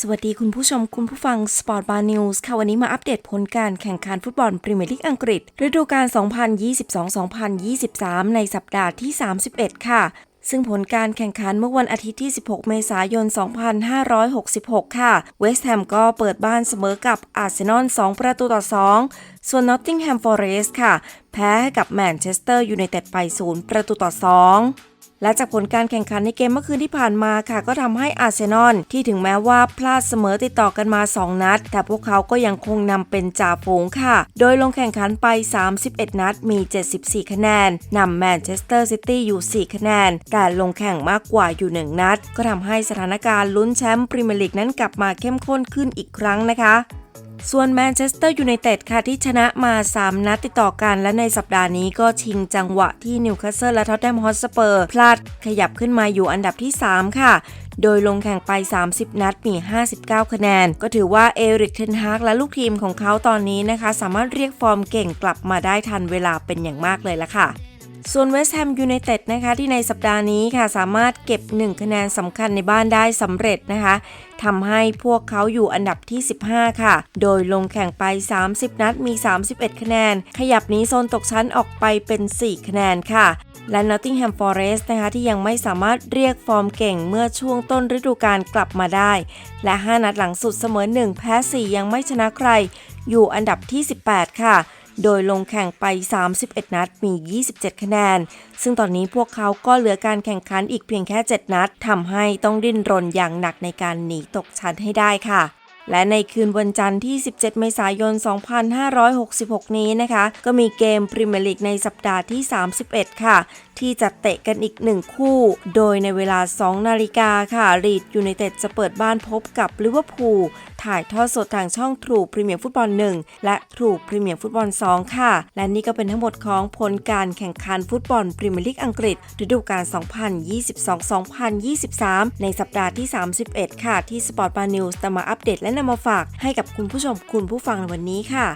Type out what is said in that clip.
สวัสดีคุณผู้ชมคุณผู้ฟัง Sport Bar News ค่ะ วันนี้มาอัปเดตผลการแข่งขันฟุตบอลพรีเมียร์ลีกอังกฤษ ฤดูกาล 2022-2023 ในสัปดาห์ที่ 31 ค่ะ ซึ่งผลการแข่งขันเมื่อวันอาทิตย์ที่ 16 เมษายน 2566 ค่ะ เวสต์แฮมก็เปิดบ้านเสมอกับอาร์เซนอล 2 ประตูต่อ 2 ส่วนนอตติงแฮมฟอเรสต์ค่ะ แพ้ให้กับแมนเชสเตอร์ยูไนเต็ดไป 0 ประตูต่อ 2 และจากผลการแข่งขันในเกมเมื่อคืนที่ผ่านมาค่ะ ก็ทำให้อาร์เซนอลที่ถึงแม้ว่าพลาดเสมอติดต่อกันมา 2 นัด แต่พวกเขาก็ยังคงนำเป็นจ่าฝูงค่ะ โดยลงแข่งขันไป 31 นัดมี 74 คะแนนนำแมนเชสเตอร์ซิตี้อยู่ 4 คะแนน แต่ลงแข่งมากกว่าอยู่ 1 นัด ก็ทำให้สถานการณ์ลุ้นแชมป์พรีเมียร์ลีกนั้นกลับมาเข้มข้นขึ้นอีกครั้งนะคะ ส่วนแมนเชสเตอร์ยูไนเต็ดค่ะที่ชนะมา 3 นัดติดต่อกันและในสัปดาห์นี้ก็ชิงจังหวะที่นิวคาสเซิลและท็อตแนมฮอตสเปอร์พลาดขยับขึ้นมาอยู่อันดับที่ 3 ค่ะโดยลงแข่งไป 30 นัดมี 59 คะแนน ก็ถือว่าเอริกเทนฮากและลูกทีมของเขาตอนนี้นะคะ สามารถเรียกฟอร์มเก่งกลับมาได้ทันเวลาเป็นอย่างมากเลยละค่ะ ส่วนเวสต์แฮมยูไนเต็ดนะคะที่ในสัปดาห์นี้ค่ะสามารถเก็บ 1 คะแนนสำคัญในบ้านได้สำเร็จนะคะทำให้พวกเขาอยู่อันดับที่ 15 ค่ะ โดยลงแข่งไป 30 นัดมี 31 คะแนน ขยับหนี้โซนตกชั้นออกไปเป็น 4 คะแนนค่ะ และ Nottingham Forest นะคะที่ยังไม่สามารถเรียกฟอร์มเก่งเมื่อช่วงต้นฤดูกาลกลับมาได้ และ 5 นัดหลังสุดเสมอ 1 แพ้ 4 ยังไม่ชนะใคร อยู่อันดับที่ 18 ค่ะ โดยลงแข่งไป 31 นัดมี 27 คะแนน ซึ่งตอนนี้พวกเขาก็เหลือการแข่งขันอีกเพียงแค่ 7 นัดทำให้ต้องดิ้นรนอย่างหนักในการหนีตกชั้นให้ได้ค่ะและในคืนวันจันทร์ที่ 17 เมษายน 2566 นี้นะคะ ก็มีเกมพรีเมียร์ลีกในสัปดาห์ที่ 31 ค่ะ ที่จะเตะกันอีกหนึ่งคู่ โดยในเวลา 2 นาฬิกาค่ะลีดยูไนเต็ดจะเปิดบ้านพบกับลิเวอร์พูลถ่ายทอดสดทางช่องทรูพรีเมียร์ฟุตบอล 1 และทรูพรีเมียร์ฟุตบอล 2 ค่ะ และนี่ก็เป็นทั้งหมดของผลการแข่งขันฟุตบอลพรีเมียร์ลีกอังกฤษฤดูกาล 2022-2023 ในสัปดาห์ที่ 31 ค่ะ ที่ Sport Bar News จะมาอัปเดตและนำมาฝากให้กับคุณผู้ชมคุณผู้ฟังในวันนี้ค่ะ